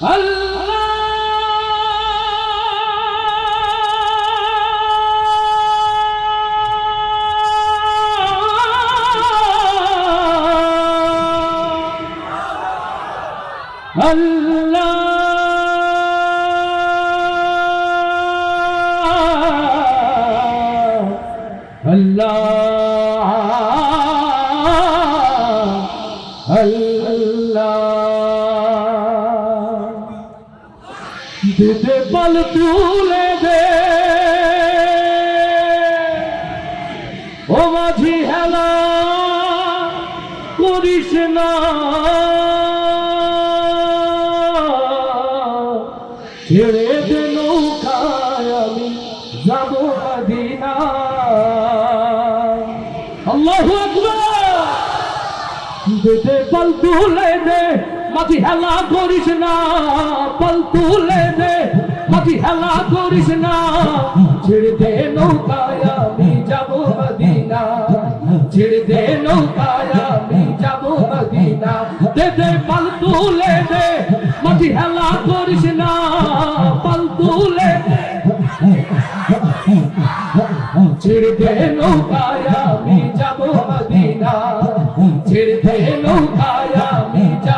আল্লাহ আল্লাহ দিতে পাল তুলে দে। ও মাঝি হেলা, করিস না। ছেড়ে দে নৌকায় আমি, যাব মদিনা। আল্লাহু আকবার। দে পাল তুলে দে। মাঝি হেলা করিস না পাল তুলে দে মাঝি হেলা করিস না, ছেড়ে দে নৌকায় আমি যাব মদিনা। ছেড়ে দে নৌকায় আমি যাব মদিনা। দে দে পাল তুলে দে মাঝি হেলা করিস না পাল তুলে ছেড়ে দে নৌকায় আমি যাব মদিনা। ছেড়ে দে নৌকায় আমি যাব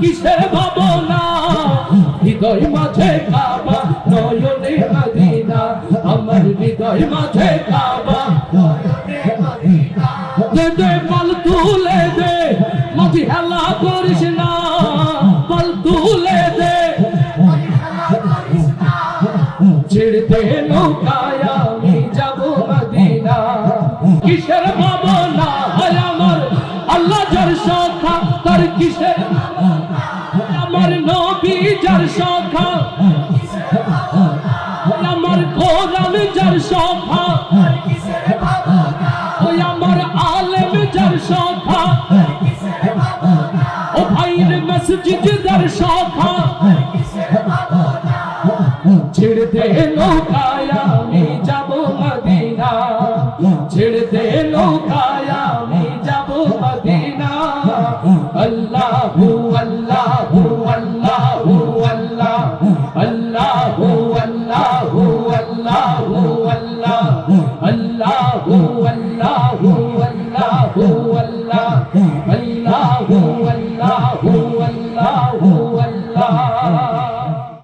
কিসের ভাবনা? হৃদয় মাঝে কাবা, নয়নে মদিনা আমার হৃদয় মাঝে কাবা তুলে দে হেলা করিস না। তুলে দে। নৌকায় আমি মদিনা। কিসের ভাবনা? আমার আল্লাহ সখা রাস্তার কিসে আমার নবী যার শাখা আমার কোরআন যার শাখা ওই আমার আলেম যার শাখা ও ভাইয়ের মসজিদ যার শাখা ছেড়ে দে নৌকায়, আমি যাব মদিনা ছেড়ে দে নৌকা